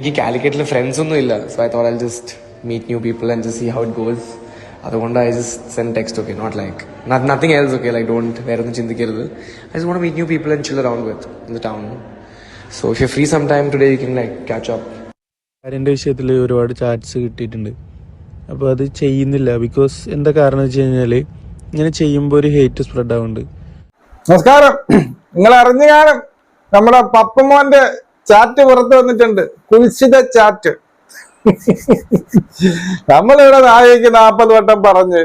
എനിക്ക് കാലിക്കറ്റിൽ ഫ്രണ്ട്സ് ഒന്നും ഇല്ല. So I thought I just meet new people and just see how it goes അതുകൊണ്ട് I just send text okay not like nothing else okay like don't വേറെ ഒന്നും ചിന്തിക്കരുത്. I just want meet new people and chill around with in the town so if you free some time today you can like catch up കാര്യന്റെ വിഷയത്തിൽ ഒരുപാട് chats കിട്ടിയിട്ടുണ്ട്. അപ്പോൾ അത് ചെയ്യുന്നില്ല. Because എന്താ കാരണം വെച്ച് കഴിഞ്ഞാൽ ഇങ്ങനെ ചെയ്യുമ്പോൾ ഒരു ഹേറ്റ് സ്പ്രെഡ് ആവുന്നുണ്ട്. നമസ്കാരം. നിങ്ങൾ അറിഞ്ഞു കാണും നമ്മുടെ പപ്പമോന്റെ ചാറ്റ് പുറത്ത് വന്നിട്ടുണ്ട്. കുൽസിത ചാറ്റ്. നമ്മളിവിടെ നായിക്ക് നാൽപ്പത് വട്ടം പറഞ്ഞ്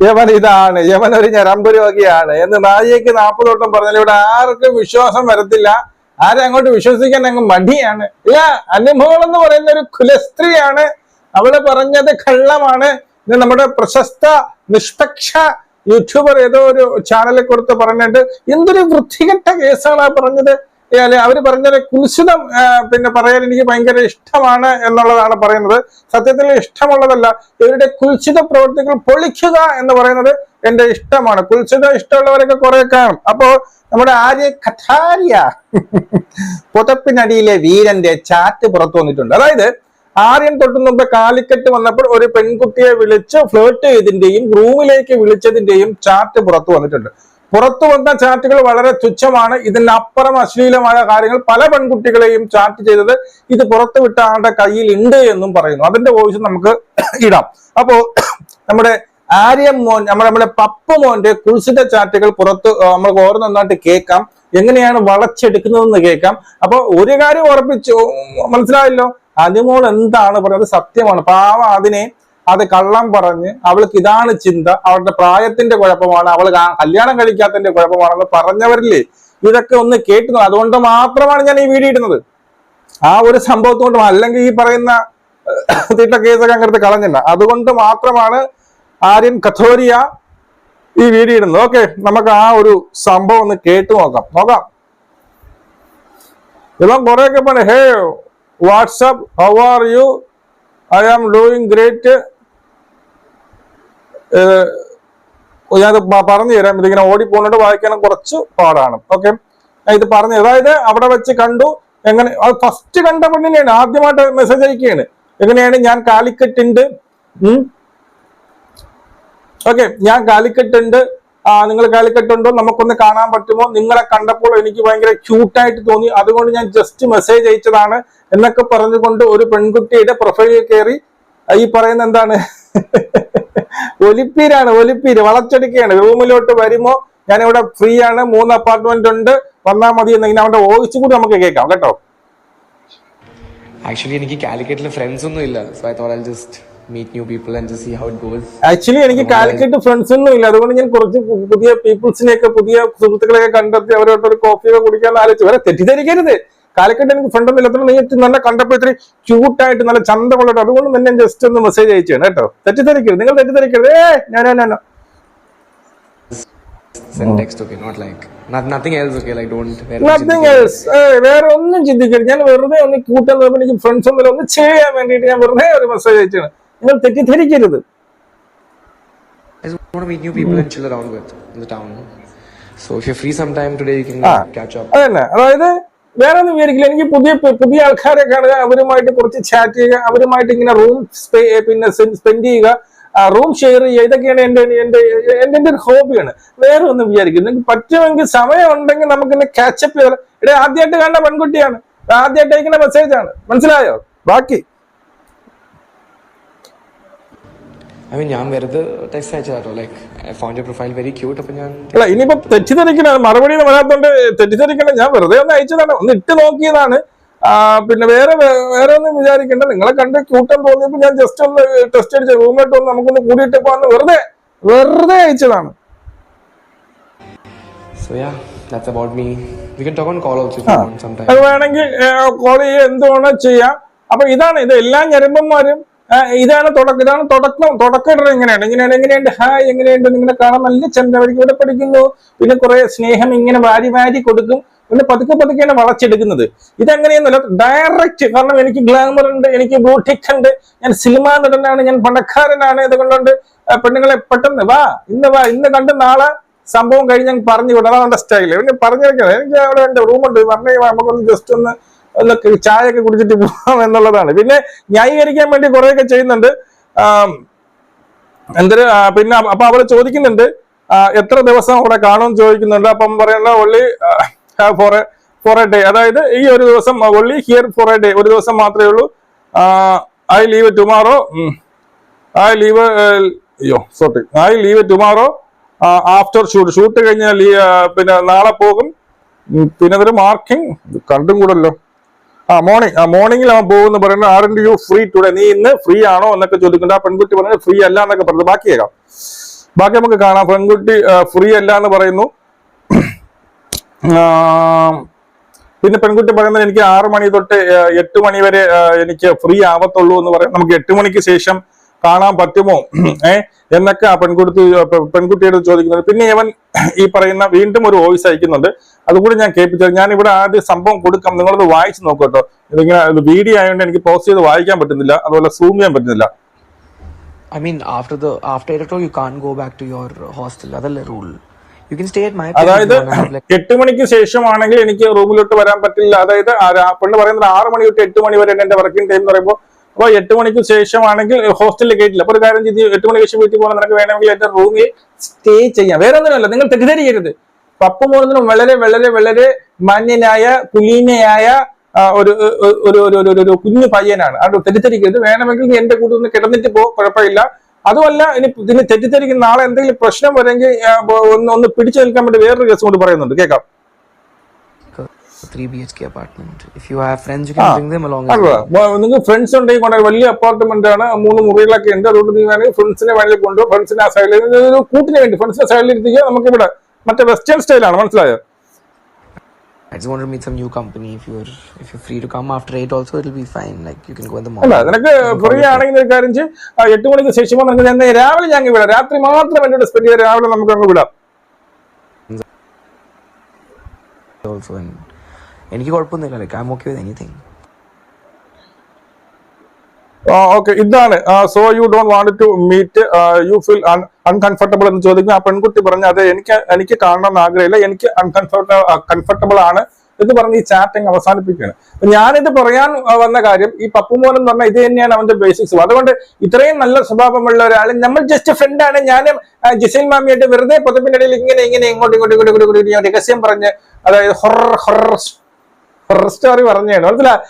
യമൻ ഇതാണ് യമൻ ഒരു ഞരമ്പ് രോഗിയാണ് എന്ന് നായികക്ക് നാൽപ്പത് വട്ടം പറഞ്ഞാൽ ഇവിടെ ആർക്കും വിശ്വാസം വരത്തില്ല. ആരും അങ്ങോട്ട് വിശ്വസിക്കാൻ അങ്ങ് മടിയാണ്. ഇല്ല അനുഭവം എന്ന് പറയുന്ന ഒരു കുലസ്ത്രീയാണ്. അവൾ പറഞ്ഞത് കള്ളമാണ്. നമ്മുടെ പ്രശസ്ത നിഷ്പക്ഷ യൂട്യൂബർ ഏതോ ഒരു ചാനലിൽ കൊടുത്ത് പറഞ്ഞിട്ട് എന്തൊരു വൃത്തികെട്ട കേസാണ് ആ പറഞ്ഞത്. അല്ലെ അവർ പറഞ്ഞ കുൽസിതം പിന്നെ പറയാൻ എനിക്ക് ഭയങ്കര ഇഷ്ടമാണ് എന്നുള്ളതാണ് പറയുന്നത്. സത്യത്തിൽ ഇഷ്ടമുള്ളതല്ല ഇവരുടെ കുൽസിത പ്രവൃത്തികൾ പൊളിക്കുക എന്ന് പറയുന്നത് എന്റെ ഇഷ്ടമാണ്. കുൽസിത ഇഷ്ടമുള്ളവരൊക്കെ കുറെ കാണും അപ്പോ നമ്മുടെ ആര്യ കഥാരിയ പുതപ്പിനടിയിലെ വീരന്റെ ചാറ്റ് പുറത്തു വന്നിട്ടുണ്ട്. അതായത് ആര്യൻ തൊട്ടു മുമ്പ് കാലിക്കറ്റ് വന്നപ്പോൾ ഒരു പെൺകുട്ടിയെ വിളിച്ച് ഫ്ലേർട്ട് ചെയ്തതിന്റെയും റൂമിലേക്ക് വിളിച്ചതിന്റെയും ചാറ്റ് പുറത്തു വന്നിട്ടുണ്ട്. പുറത്തു വന്ന ചാറ്റുകൾ വളരെ തുച്ഛമാണ്. ഇതിനപ്പുറം അശ്ലീലമായ കാര്യങ്ങൾ പല പെൺകുട്ടികളെയും ചാറ്റ് ചെയ്തത് ഇത് പുറത്തു വിട്ട ആളുടെ കയ്യിൽ ഉണ്ട് എന്നും പറയുന്നു. അതിന്റെ വോയിസ് നമുക്ക് ഇടാം. അപ്പോ നമ്മുടെ ആര്യം മോൻ നമ്മുടെ നമ്മുടെ പപ്പു മോന്റെ കുൽസിന്റെ ചാറ്റുകൾ പുറത്ത് നമുക്ക് ഓരോന്നൊന്നായിട്ട് കേൾക്കാം. എങ്ങനെയാണ് വളച്ചെടുക്കുന്നതെന്ന് കേൾക്കാം. അപ്പൊ ഒരു കാര്യം ഉറപ്പിച്ചു മനസ്സിലായല്ലോ? അനുമോൾ എന്താണ് പറയുന്നത് സത്യമാണ്. പാവ അതിനെ അത് കള്ളം പറഞ്ഞ് അവൾക്ക് ഇതാണ് ചിന്ത അവളുടെ പ്രായത്തിന്റെ കുഴപ്പമാണ് അവൾ കല്യാണം കഴിക്കാത്തതിന്റെ കുഴപ്പമാണെന്ന് പറഞ്ഞവരില്ലേ? ഇതൊക്കെ ഒന്ന് കേട്ടു അതുകൊണ്ട് മാത്രമാണ് ഞാൻ ഈ വീഡിയോ ഇടുന്നത്. ആ ഒരു സംഭവത്തോണ്ടും അല്ലെങ്കിൽ ഈ പറയുന്ന തിട്ട കേസൊക്കെ അങ്ങനത്തെ കളഞ്ഞില്ല. അതുകൊണ്ട് മാത്രമാണ് ആര്യൻ കഥോരിയ ഈ വീഡിയോ ഇടുന്നത്. ഓക്കെ നമുക്ക് ആ ഒരു സംഭവം ഒന്ന് കേട്ടു നോക്കാം. നോക്കാം. ഇവൻ കുറെയൊക്കെ പറഞ്ഞു hey what's up how are you? I am doing great ഞാനത് പറഞ്ഞു തരാം. ഇതിങ്ങനെ ഓടിപ്പോന്നിട്ട് വായിക്കണം കുറച്ച് പാടാണ്. ഓക്കെ ഇത് പറഞ്ഞു അതായത് അവിടെ വെച്ച് കണ്ടു എങ്ങനെ അത് ഫസ്റ്റ് കണ്ട പെണ്ണിനെയാണ് ആദ്യമായിട്ട് മെസ്സേജ് അയക്കുകയാണ്. എങ്ങനെയാണ് ഞാൻ കാലിക്കറ്റുണ്ട് ഓക്കെ ഞാൻ കാലിക്കറ്റ് ഉണ്ട് ആ നിങ്ങൾ കാലിക്കറ്റ് ഉണ്ടോ നമുക്കൊന്ന് കാണാൻ പറ്റുമോ? നിങ്ങളെ കണ്ടപ്പോൾ എനിക്ക് ഭയങ്കര ക്യൂട്ടായിട്ട് തോന്നി. അതുകൊണ്ട് ഞാൻ ജസ്റ്റ് മെസ്സേജ് അയച്ചതാണ്. എന്നൊക്കെ പറഞ്ഞുകൊണ്ട് ഒരു പെൺകുട്ടിയുടെ പ്രൊഫൈലിൽ കയറി ഈ പറയുന്ന എന്താണ്? ഒലിപ്പീരാണ് ഒലിപ്പീര്. വളച്ചെടുക്കുകയാണ്. റൂമിലോട്ട് വരുമോ? ഞാൻ ഇവിടെ ഫ്രീ ആണ് മൂന്ന് അപ്പാർട്ട്മെന്റ് ഉണ്ട്. വന്നാൽ മതി എന്നെങ്കിൽ അവന്റെ വോയിസ് കൂടി നമുക്ക് കേൾക്കാം കേട്ടോ? ആക്ച്വലി എനിക്ക് കാലിക്കറ്റിൽ ഫ്രണ്ട്സ് ഒന്നും ഇല്ല. So I thought I just meet new people and see how it goes actually എനിക്ക് കാലിക്കറ്റ് ഫ്രണ്ട്സ് ഒന്നും ഇല്ല. അതുകൊണ്ട് ഞാൻ കുറച്ച് പുതിയ പീപ്പിൾസിനെയൊക്കെ പുതിയ സുഹൃത്തുക്കളെയൊക്കെ കണ്ടെത്തി അവരോടൊരു ഒരു കോഫിയൊക്കെ കുടിക്കാൻ ആലോചിച്ചു. വരെ തെറ്റിദ്ധരിക്കരുത്. കാലിക്കറ്റ് എനിക്ക് ഫ്രണ്ട് ഒന്നും ഇല്ലാത്തത് നീ എത്തി നല്ല കണ്ടപ്പോ ഇത്തിരി ക്യൂട്ടായിട്ട് നല്ല ചന്ത കൊള്ളട്ടെ അതുകൊണ്ട് തന്നെ ജസ്റ്റ് ഒന്ന് മെസ്സേജ് അയച്ചാണ് കേട്ടോ. തെറ്റിദ്ധരിക്കരുത്. നിങ്ങൾ തെറ്റിദ്ധരിക്കരുത്. ഏ ഞാനോ ഞാനോ വേറെ ഒന്നും ചിന്തിക്കരുത്. ഞാൻ വെറുതെ ഒന്ന് കൂട്ടാൻ എനിക്ക് ഫ്രണ്ട്സ് ഒന്നും ഒന്ന് ചെയ്യാൻ വേണ്ടിയിട്ട് ഞാൻ വെറുതെ ഒരു മെസ്സേജ് അയച്ചാണ് നിങ്ങൾ തെറ്റിദ്ധരിക്കരുത്. I just want to meet new people and chill around with in the town. So if you're free sometime today, you can catch up. അതന്നെ. അതായത് വേറെ ഒന്നും വിചാരിക്കില്ല. എനിക്ക് പുതിയ പുതിയ ആൾക്കാരെ കാണുക അവരുമായിട്ട് കുറച്ച് ചാറ്റ് ചെയ്യുക അവരുമായിട്ട് ഇങ്ങനെ റൂം പിന്നെ സ്പെൻഡ് ചെയ്യുക റൂം ഷെയർ ചെയ്യുക. ഇതൊക്കെയാണ് എന്റെ എന്റെ എന്റെ എന്റെ ഒരു ഹോബിയാണ് വേറെ ഒന്നും വിചാരിക്കില്ല. നിങ്ങൾക്ക് പറ്റുമെങ്കിൽ സമയം ഉണ്ടെങ്കിൽ നമുക്ക് ഇന്ന് കാച്ചപ്പ് ചെയ്താൽ ഇവിടെ ആദ്യമായിട്ട് കണ്ട പെൺകുട്ടിയാണ്. ആദ്യമായിട്ട് അയക്കുന്ന മെസ്സേജ് ആണ്. മനസ്സിലായോ? ബാക്കി. I മീൻ ഞാൻ വെറുതെ text അയച്ചതാട്ടോ. Like I your profile very cute അപ്പൊ ഞാൻ അല്ല ഇനിയിപ്പോ തെറ്റിദ്ധരിക്കണ മറുപടി വരാത്തോണ്ട് തെറ്റിദ്ധരിക്കണ ഞാൻ വെറുതെ ഒന്ന് അയച്ചതാണ്. ഒന്ന് ഇട്ട് നോക്കിയതാണ്. പിന്നെ വേറെ വേറെ ഒന്നും വിചാരിക്കണ്ട. നിങ്ങളെ കണ്ട് ക്യൂട്ടം തോന്നിയപ്പോ ഞാൻ ജസ്റ്റ് ഒന്ന് ടെസ്റ്റ് അടിച്ച റൂമിലോട്ട് ഒന്ന് നമുക്കൊന്ന് കൂടിയിട്ട് പോകാന്ന് വെറുതെ വെറുതെ അയച്ചതാണ്. So ya that's about me. We can talk on call you want sometime. അത് വേണമെങ്കിൽ കോൾ ചെയ്യുക എന്തുവാണോ ചെയ്യാം. അപ്പൊ ഇതാണ് ഇത് എല്ലാ ഞരമ്പന്മാരും ഇതാണ് തുടക്കം ഇതാണ് തുടക്കം. തുടക്കം എങ്ങനെയാണ് ഇങ്ങനെയാണ് എങ്ങനെയുണ്ട് ഹായ് എങ്ങനെയുണ്ട് നിങ്ങളെ കാണാൻ നല്ല ചന്തവരിക്ക് ഇവിടെ പഠിക്കുന്നു. പിന്നെ കുറെ സ്നേഹം ഇങ്ങനെ വാരി വാരി കൊടുക്കും. പിന്നെ പതുക്കെ പതുക്കെയാണ് വളച്ചെടുക്കുന്നത്. ഇതെങ്ങനെയെന്നല്ല ഡയറക്റ്റ് കാരണം എനിക്ക് ഗ്ലാമർ ഉണ്ട് എനിക്ക് ബ്ലൂടിക് ഉണ്ട്. ഞാൻ സിനിമാ നടനാണ് ഞാൻ പണക്കാരനാണ് ഇതുകൊണ്ടുണ്ട്. ആ, പെണ്ണുങ്ങളെ പെട്ടെന്ന് വാ ഇന്ന് വാ ഇന്ന് കണ്ട് നാളെ സംഭവം കഴിഞ്ഞ് പറഞ്ഞു വിടാം അതാണ് എന്റെ സ്റ്റൈൽ പിന്നെ പറഞ്ഞു വെക്കണം എനിക്ക് അവിടെ എന്റെ റൂമുണ്ട് പറഞ്ഞു നമുക്കൊന്ന് ജസ്റ്റ് ഒന്ന് ഒന്ന് ചായ ഒക്കെ കുടിച്ചിട്ട് പോകാം എന്നുള്ളതാണ്. പിന്നെ ന്യായീകരിക്കാൻ വേണ്ടി കുറേയൊക്കെ ചെയ്യുന്നുണ്ട്. എന്തൊരു പിന്നെ അപ്പൊ അവൾ ചോദിക്കുന്നുണ്ട് എത്ര ദിവസം അവിടെ കാണും ചോദിക്കുന്നുണ്ട്. അപ്പം പറയുന്ന only for for a day അതായത് ഈ ഒരു ദിവസം only here for a day ഒരു ദിവസം മാത്രമേ ഉള്ളൂ. I leave tomorrow I leave അയ്യോ sorry I leave tomorrow after shoot shoot കഴിഞ്ഞാൽ പിന്നെ നാളെ പോകും. പിന്നെ അതൊരു മാർക്കിംഗ് കണ്ടും കൂടല്ലോ. ആ മോർണിംഗ് ആ മോർണിംഗിൽ അവൻ പോകുന്നു പറയുന്നത് ആർ യു ഫ്രീ ടുഡേ നീ ഇന്ന് ഫ്രീ ആണോ? എന്നൊക്കെ ചോദിക്കേണ്ട ആ പെൺകുട്ടി പറഞ്ഞത് ഫ്രീ അല്ല എന്നൊക്കെ പറഞ്ഞത് ബാക്കി കേൾക്കാം ബാക്കി നമുക്ക് കാണാം. പെൺകുട്ടി ഫ്രീ അല്ല എന്ന് പറയുന്നു. പിന്നെ പെൺകുട്ടി പറയുന്നത് എനിക്ക് ആറ് മണി തൊട്ട് എട്ട് മണി വരെ എനിക്ക് ഫ്രീ ആവത്തുള്ളൂ എന്ന് പറയാം നമുക്ക് എട്ട് മണിക്ക് ശേഷം കാണാൻ പറ്റുമോ? ഏ? എന്നൊക്കെ ആ പെൺകുട്ടി പെൺകുട്ടിയോട് ചോദിക്കുന്നുണ്ട് പിന്നെ ഇവൻ ഈ പറയുന്ന വീണ്ടും ഒരു വോയിസ് അയക്കുന്നുണ്ട്. അതുകൂടി ഞാൻ കേൾപ്പിച്ചത് ഞാൻ ഇവിടെ ആദ്യം സംഭവം കൊടുക്കാം. നിങ്ങളത് വായിച്ചു നോക്കും കേട്ടോ ഇതിങ്ങനെ ഇത് വീഡിയോ ആയതുകൊണ്ട് എനിക്ക് പോസ്റ്റ് ചെയ്ത് വായിക്കാൻ പറ്റുന്നില്ല. അതുപോലെ സൂം ചെയ്യാൻ പറ്റുന്നില്ല. I mean, after the after eight o'clock, you can't go back to your hostel. Other rule. You can stay at my place. അതായത് എട്ട് മണിക്ക് ശേഷമാണെങ്കിൽ എനിക്ക് റൂമിലോട്ട് വരാൻ പറ്റില്ല. അതായത് പെണ്ണ് പറയുന്നത് ആറ് മണി തൊട്ട് എട്ട് മണി വരെ എന്റെ വർക്കിംഗ് ടൈം എന്ന് പറയുമ്പോൾ അപ്പൊ എട്ട് മണിക്ക് ശേഷമാണെങ്കിൽ ഹോസ്റ്റലിൽ കേട്ടില്ല അപ്പൊ ഒരു കാര്യം ചെയ്ത് എട്ട് മണിക്ക് ശേഷം വീട്ടിൽ പോകണം നിനക്ക് വേണമെങ്കിൽ എന്റെ റൂമിൽ സ്റ്റേ ചെയ്യാം. വേറെ ഒന്നുമല്ല നിങ്ങൾ തെറ്റിദ്ധരിക്കരുത്. പപ്പു മോഹനും വളരെ വളരെ വളരെ മാന്യനായ കുലീനയായ ഒരു ഒരു ഒരു ഒരു കുഞ്ഞു പയ്യനാണ്. അത് തെറ്റിദ്ധരിക്കരുത്. വേണമെങ്കിൽ നീ എന്റെ കൂടെ ഒന്ന് കിടന്നിട്ട് പോ കുഴപ്പമില്ല. അതുമല്ല ഇനി ഇതിന് തെറ്റിദ്ധരിക്കുന്ന നാളെ എന്തെങ്കിലും പ്രശ്നം വരെങ്കിൽ ഒന്ന് ഒന്ന് പിടിച്ചു നിൽക്കാൻ വേണ്ടി വേറൊരു കേസ് കൊണ്ട് പറയുന്നുണ്ട്. കേൾക്കാം. A 3 BHK apartment. If you have friends, you can bring them along. Along അല്ല. നിങ്ങൾക്ക് ഫ്രണ്ട്സ് ഉണ്ടെങ്കിൽ കൊണ്ട് വലിയ അപ്പാർട്ട്മെന്റ് ആണ് മൂന്ന് മുറികളൊക്കെ ഉണ്ട് അതുകൊണ്ട് നീ വേണമെങ്കിൽ ഫ്രണ്ട്സിനെ വേണമെങ്കിൽ കൊണ്ടുപോകും ഫ്രണ്ട്സിനെ ആ സൈഡിൽ ഒരു കൂട്ടിന് വേണ്ടി ഫ്രണ്ട്സിനെ സൈഡിൽ ഇരിക്കുക നമുക്ക് ഇവിടെ മറ്റേ വെസ്റ്റേൺ സ്റ്റൈലാണ് മനസ്സിലായോ I just want to meet some new company. If you're if you're free to come after eight, also it'll be fine. Like you can go in the അല്ല morning. നിനക്ക് ഫ്രീ ആണെങ്കിൽ ഒരു കാര്യം ചെയ്യ് എട്ട് മണിക്ക് ശേഷം നിനക്ക് ഞാൻ രാവിലെ ഞങ്ങൾ വിടാം രാത്രി മാത്രം എന്നോട് സ്പെൻഡ് ചെയ്ത് രാവിലെ നമുക്ക് അങ്ങ് വിടാം Also, and എനിക്ക് കുഴപ്പമൊന്നുമില്ല. Like I am okay with anything okay ഇതാണ്. So you don't want to meet you feel uncomfortable എന്ന് ചോദിക്കും ആ പെൺകുട്ടി പറഞ്ഞു അതെ എനിക്ക് എനിക്ക് കാണണം എന്ന് ആഗ്രഹമില്ല. എനിക്ക് അൺകംഫർട്ട കംഫർട്ടബിൾ ആണ് എന്ന് പറഞ്ഞ് ഈ ചാറ്റിങ് അവസാനിപ്പിക്കുകയാണ്. ഞാനിത് പറയാൻ വന്ന കാര്യം ഈ പപ്പുമോൻ എന്ന് പറഞ്ഞാൽ ഇത് തന്നെയാണ് അവന്റെ ബേസിക്സ് അതുകൊണ്ട് ഇത്രയും നല്ല സ്വഭാവമുള്ള ഒരാൾ നമ്മൾ ജസ്റ്റ് ഫ്രണ്ടാണ് ഞാൻ ജിസൈൽ മാമിയായിട്ട് വെറുതെ പൊതുപ്പിന്റെ ഇടയിൽ ഇങ്ങനെ ഇങ്ങനെ ഇങ്ങോട്ട് ഇങ്ങോട്ട് ഇങ്ങോട്ട് ഇങ്ങോട്ട് രഹസ്യം പറഞ്ഞ് അതായത് ഹൊറർ ഹൊറർ ഹൊറർ സ്റ്റോറി പറഞ്ഞാണ് മനസ്സിലായി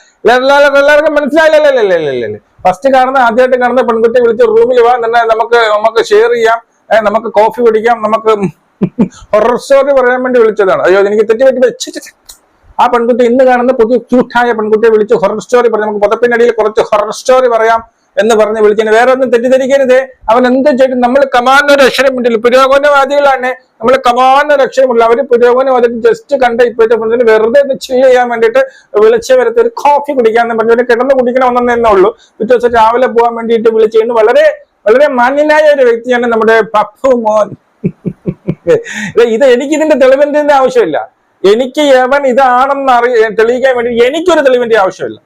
എല്ലാവർക്കും മനസ്സിലായില്ലല്ലേ ഫസ്റ്റ് കാണുന്ന ആദ്യമായിട്ട് കാണുന്ന പെൺകുട്ടിയെ വിളിച്ച് റൂമിൽ വാ തന്നെ നമുക്ക് നമുക്ക് ഷെയർ ചെയ്യാം. നമുക്ക് കോഫി കുടിക്കാം. നമുക്ക് ഹൊറർ സ്റ്റോറി പറയാൻ വേണ്ടി വിളിച്ചതാണ്. അയ്യോ എനിക്ക് തെറ്റുപറ്റി. ആ പെൺകുട്ടി ഇന്ന് കാണുന്ന പുതിയ ക്യൂട്ടായ പെൺകുട്ടിയെ വിളിച്ച് ഹൊറർ സ്റ്റോറി പറയാം. നമുക്ക് പുതപ്പിനടിയിൽ കുറച്ച് ഹൊറർ സ്റ്റോറി പറയാം. എന്ന് പറഞ്ഞ് വിളിക്കാൻ വേറെ ഒന്നും തെറ്റിദ്ധരിക്കരുത്. അവൻ എന്ത് ചെയ്തു. നമ്മൾ കമാൻഡ് ഒരു അക്ഷരമില്ല പുരോഗമനവാദികളാണ്. നമ്മൾ കമാൻഡ് ഒരു അക്ഷരമില്ല അവർ പുരോഗമനവാദി ജസ്റ്റ് കണ്ട ഇപ്പോഴത്തെ ഫ്രണ്ട്സിന് വെറുതെ ഒന്ന് chill ചെയ്യാൻ വേണ്ടിയിട്ട് വിളിച്ച് വരത്ത് ഒരു കോഫി കുടിക്കാന്ന് പറഞ്ഞു ഒരു കിടന്ന് കുടിക്കണമെന്നേ ഉള്ളൂ. പിറ്റേ ദിവസം രാവിലെ പോകാൻ വേണ്ടിയിട്ട് വിളിച്ചു വളരെ വളരെ മാന്യനായ ഒരു വ്യക്തിയാണ് നമ്മുടെ പപ്പു മോൻ. ഇത് എനിക്ക് ഇതിന്റെ തെളിവിന്റെ ആവശ്യമില്ല. എനിക്ക് യവൻ ഇതാണെന്ന് അറി തെളിയിക്കാൻ വേണ്ടി എനിക്കൊരു തെളിവിന്റെ ആവശ്യമില്ല.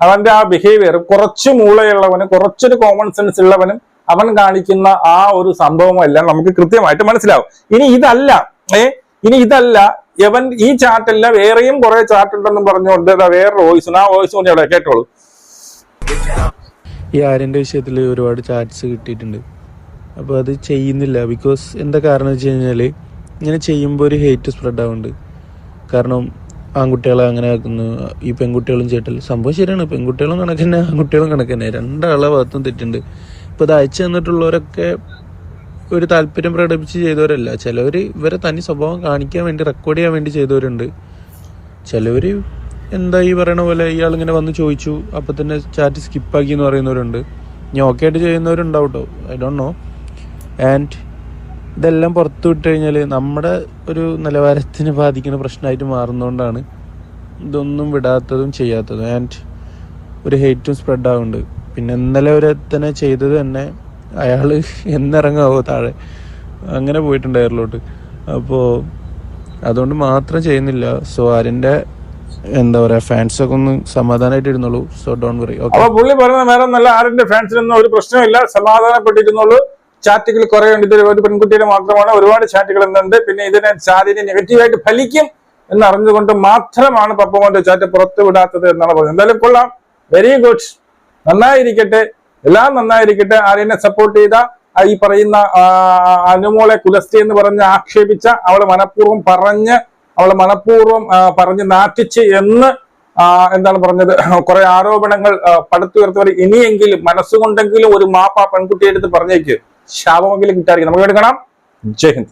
അവന്റെ ആ ബിഹേവിയർ കുറച്ച് മൂളയുള്ളവന് കുറച്ചൊരു കോമൺ സെൻസ് ഉള്ളവനും അവൻ കാണിക്കുന്ന ആ ഒരു സംഭവമെല്ലാം നമുക്ക് കൃത്യമായിട്ട് മനസ്സിലാവും. ഇനി ഇതല്ല ഏ? ഇനി ഇതല്ല യവൻ ഈ ചാറ്റല്ല വേറെയും കുറെ ചാറ്റ് ഉണ്ടെന്നും പറഞ്ഞുകൊണ്ട് വേറൊരു വോയിസ് ആ വോയിസ് കൊണ്ട് അവിടെ കേട്ടോളൂ. ഈ ആര്യന്റെ വിഷയത്തിൽ ഒരുപാട് ചാറ്റ്സ് കിട്ടിയിട്ടുണ്ട്. അപ്പോൾ അത് ചെയ്യുന്നില്ല. ബിക്കോസ് എന്താ കാരണം വെച്ച് കഴിഞ്ഞാൽ ഇങ്ങനെ ചെയ്യുമ്പോൾ ഒരു ഹേറ്റ് സ്പ്രെഡ് ആവുന്നുണ്ട്. കാരണം ആൺകുട്ടികളെ അങ്ങനെ ആക്കുന്നു. ഈ പെൺകുട്ടികളും ചേട്ടൽ. സംഭവം ശരിയാണ്. പെൺകുട്ടികളും കണക്ക് തന്നെ ആൺകുട്ടികളും കണക്ക് തന്നെ രണ്ടാളെ ഭാഗത്തും തെറ്റുണ്ട്. ഇപ്പോൾ ഇത് അയച്ചു തന്നിട്ടുള്ളവരൊക്കെ ഒരു താല്പര്യം പ്രകടിപ്പിച്ച് ചെയ്തവരല്ല. ചിലവർ ഇവരെ തനി സ്വഭാവം കാണിക്കാൻ വേണ്ടി റെക്കോർഡ് ചെയ്യാൻ വേണ്ടി ചെയ്തവരുണ്ട്. ചിലവർ എന്താ ഈ പറയണ പോലെ ഇയാൾ ഇങ്ങനെ വന്ന് ചോദിച്ചു. അപ്പം തന്നെ ചാറ്റ് സ്കിപ്പാക്കി എന്ന് പറയുന്നവരുണ്ട്. ഇനി ഓക്കെ ആയിട്ട് ചെയ്യുന്നവരുണ്ടാവും ഐ ഡോണ്ട് നോ ആൻഡ് ഇതെല്ലാം പുറത്തു വിട്ട് കഴിഞ്ഞാൽ നമ്മുടെ ഒരു നിലവാരത്തിന് ബാധിക്കുന്ന പ്രശ്നമായിട്ട് മാറുന്നതുകൊണ്ടാണ് ഇതൊന്നും വിടാത്തതും ചെയ്യാത്തതും. ആൻഡ് ഒരു ഹേറ്റും സ്പ്രെഡ് ആവുന്നുണ്ട് പിന്നെ ഇന്നലെ ഒരു തന്നെ ചെയ്തത് തന്നെ അയാൾ എന്നിറങ്ങാവോ താഴെ? അങ്ങനെ പോയിട്ടുണ്ട് എയറിലോട്ട് അപ്പോൾ അതുകൊണ്ട് മാത്രം ചെയ്യുന്നില്ല. സോ ആരിന്റെ എന്താ പറയുക ഫാൻസൊക്കെ ഒന്ന് സമാധാനമായിട്ട് ഇരുന്നുള്ളൂ സോ ഡോൺ വറി ഓക്കെ പുള്ളി പറയുന്ന നേരം നല്ല ആരിന്റെ ഫാൻസിനൊന്നും ഒരു പ്രശ്നമില്ല സമാധാനപ്പെട്ടിരുന്നുള്ളൂ ചാറ്റുകൾ കുറെ ഉണ്ട്. ഇതിൽ ഒരു പെൺകുട്ടിയുടെ മാത്രമാണ്. ഒരുപാട് ചാറ്റുകൾ എന്നുണ്ട് പിന്നെ ഇതിനെ ചാറ്റിനെ നെഗറ്റീവായിട്ട് ഫലിക്കും എന്ന് അറിഞ്ഞുകൊണ്ട് മാത്രമാണ് പപ്പമോന്റെ ചാറ്റ് പുറത്തു വിടാത്തത് എന്നാണ് പറഞ്ഞത്. എന്തായാലും കൊള്ളാം. വെരി ഗുഡ് നന്നായിരിക്കട്ടെ. എല്ലാം നന്നായിരിക്കട്ടെ. ആരെന്നെ സപ്പോർട്ട് ചെയ്ത ഈ പറയുന്ന അനുമോളെ കുലസ്തി എന്ന് പറഞ്ഞ് ആക്ഷേപിച്ച അവളെ മനഃപൂർവം പറഞ്ഞ് അവളെ മനഃപൂർവം പറഞ്ഞ് നാട്ടിച്ച് എന്ന് എന്താണ് പറഞ്ഞത്? കുറെ ആരോപണങ്ങൾ പടുത്തുയർത്തവർ ഇനിയെങ്കിലും മനസ്സുകൊണ്ടെങ്കിലും ഒരു മാപ്പ ആ പെൺകുട്ടിയെടുത്ത് പറഞ്ഞേക്ക്. ശാപമെങ്കിലും കിട്ടാറില്ല നമുക്ക് വേണ്ടി കാണാം. ജയ് ഹിന്ദ്.